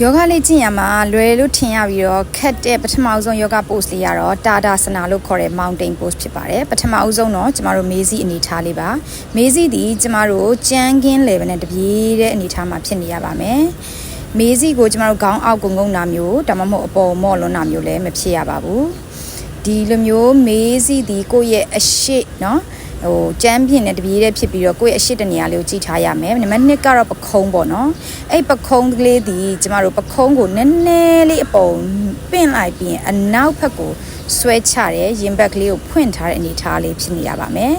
ယောဂလေ့ကျင့်ရမှာလွယ်လို့ထင်ရပြီးတော့ခက်တဲ့ပထမအဆုံးယောဂ post လေးကတော့တာတာစနာလို့ခေါ်တဲ့ mountain post ဖြစ်ပါတယ်ပထမအဆုံးတော့ကျမတို့မေးစီအနေထားလေးပါမေးစီဒီကျမတို့ကြမ်းကင်း level နဲ့တပြေးတဲ့အနေထားမှာဖြစ်နေရပါမယ်မေးစီကိုကျမတို့ခေါင်းအောက်ကိုငုံနာမျိုးဒါမှမဟုတ်အပေါ်မော့လွန်းနာမျိုးလည်းမဖြစ်ရပါဘူးဒီလိုမျိုးမေးစီဒီကိုယ့်ရဲ့အရှိเนาะ ဟိုကြမ်းပြင်းနဲ့တပြေးတဲ့ဖြစ်ပြီးတော့ကိုယ့်ရဲ့အရှိတနေရာလေးကိုကြည့်ထားရမယ်နံပါတ်1ကတော့ပခုံးပေါ့နော်အဲ့ပခုံးကလေးဒီကျမတို့ပခုံးကိုနည်းနည်းလေးအပုံပင့်လိုက်ပြီးရင်အနောက်ဘက်ကိုဆွဲချတဲ့ရင်ဘက်ကလေးကိုဖွင့်ထားတဲ့အနေအထားလေးဖြစ်နေရပါမယ်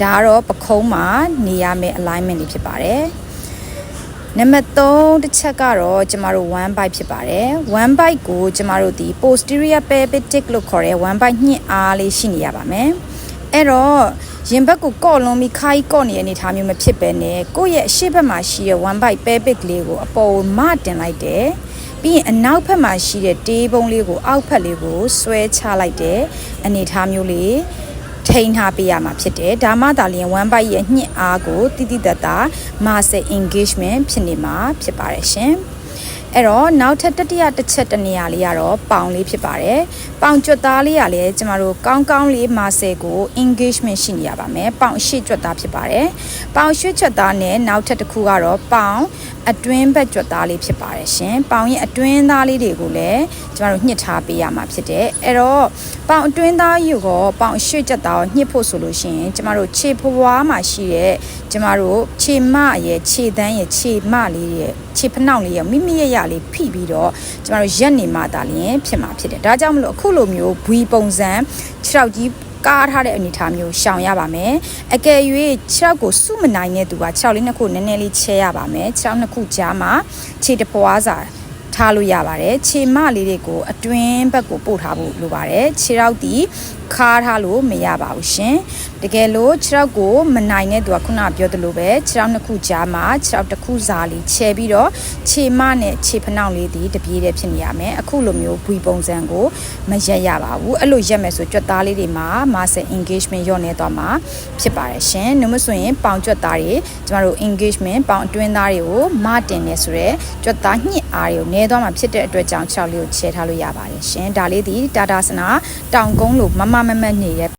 ဒါကတော့ပခုံးမှာနေရမယ့် alignment လေးဖြစ်ပါတယ်နံပါတ်3တစ်ချက်ကတော့ကျမတို့1 byte ဖြစ်ပါတယ်1 byte ကိုကျမတို့ဒီ posterior pelvic လို့ခေါ်တဲ့1 byte ညှစ်အားလေးရှိနေရပါမယ် အဲ့တော့ရင်ဘက်ကိုကော့လွန်ပြီးခါကြီးကော့နေတဲ့အနေအထားမျိုးမဖြစ်ပဲနဲ့ကိုယ့်ရဲ့အရှိတ်ဘက်မှာရှိတဲ့1 byte pelvic လေးကိုအပေါ်မတင်လိုက်တယ်ပြီးရင်အနောက်ဘက်မှာရှိတဲ့တေးပုံးလေးကိုအောက်ဘက်လေးကိုဆွဲချလိုက်တဲ့အနေအထားမျိုးလေးထိန်းထားပေးရမှာဖြစ်တယ်ဒါမှသာလျှင်1 byte ရဲ့ညှစ်အားကိုတိတိတတ်တာ muscle engagement ဖြစ်နေမှာဖြစ်ပါတယ်ရှင် အဲ့တော့နောက်ထပ်တတိယတစ်ချက်တစ်နေရာလေးကတော့ပေါင်လေးဖြစ်ပါတယ်။ပေါင်ကြွက်သားလေးကလည်းကျမတို့ကောင်းကောင်းလေးမာဆယ်ကို engagement ရှိနေရပါမယ်။ပေါင်ရှေ့ကြွက်သားဖြစ်ပါတယ်။ပေါင်ရှေ့ကြွက်သားနဲ့နောက်ထပ်တစ်ခုကတော့ပေါင်အတွင်းဘက်ကြွက်သားလေးဖြစ်ပါတယ်ရှင်။ပေါင်ရဲ့အတွင်းသားလေးတွေကိုလည်းကျမတို့ညှစ်ထားပေးရမှာဖြစ်တယ်။အဲ့တော့ပေါင်အတွင်းသားယူကိုပေါင်ရှေ့ကြွက်သားကိုညှစ်ဖို့ဆိုလို့ရှိရင်ကျမတို့ခြေဖွားမှာရှိတဲ့ကျမတို့ခြေမရဲ့ခြေတန်းရဲ့ခြေမလေးရဲ့ခြေဖနှောက်လေးရဲ့မိမိရဲ့ရလေးဖိပြီးတော့ကျမတို့ရက်နေမှသာလျှင်ဖြစ်မှာဖြစ်တယ်ဒါကြောင့်မလို့အခုလိုမျိုးဘွီပုံစံခြေထောက်ကြီး ကားထားတဲ့အနေအထားမျိုးရှောင်ရပါမယ်အကယ်၍ခြေထောက်ကိုစုမနိုင်တဲ့သူကခြေထောက်လေးနှစ်ခုနည်းနည်းလေးချဲရပါမယ်ခြေထောက်နှစ်ခုကြားမှာခြေတပွားစာထားလို့ရပါတယ်ခြေမလေးတွေကိုအတွင်းဘက်ကိုပို့ထားဖို့လိုပါတယ်ခြေထောက်ဒီ ခါထားလို့မရပါဘူးရှင်တကယ်လို့ခြေထောက်ကိုမနိုင်တဲ့သူကခုနပြောသလိုပဲခြေထောက်နှစ်ခုကြားမှာခြေထောက်တစ်ခုစာလေးခြဲပြီးတော့ခြေမနဲ့ခြေဖနှောက်လေးဒီတပြေးတဲ့ဖြစ်နေရမယ်အခုလိုမျိုးဘွီပုံစံကိုမရက်ရပါဘူးအဲ့လိုရက်မယ်ဆိုကြွက်သားလေးတွေမှာ muscle engagement ရော့နေသွားမှာဖြစ်ပါတယ်ရှင်နှမဆိုရင်ပေါင်ကြွက်သားတွေကျမတို့ engagement ပေါင်အတွင်းသားတွေကိုမတင်နေဆိုတော့ကြွက်သားညှစ်အားတွေကိုနေသွားမှာဖြစ်တဲ့အတွက်ကြောင့်6လေးကိုချဲထားလို့ရပါတယ်ရှင်ဒါလေးဒီတာတာစနာတောင်ကုန်းလို့မမမမတ်နေတဲ့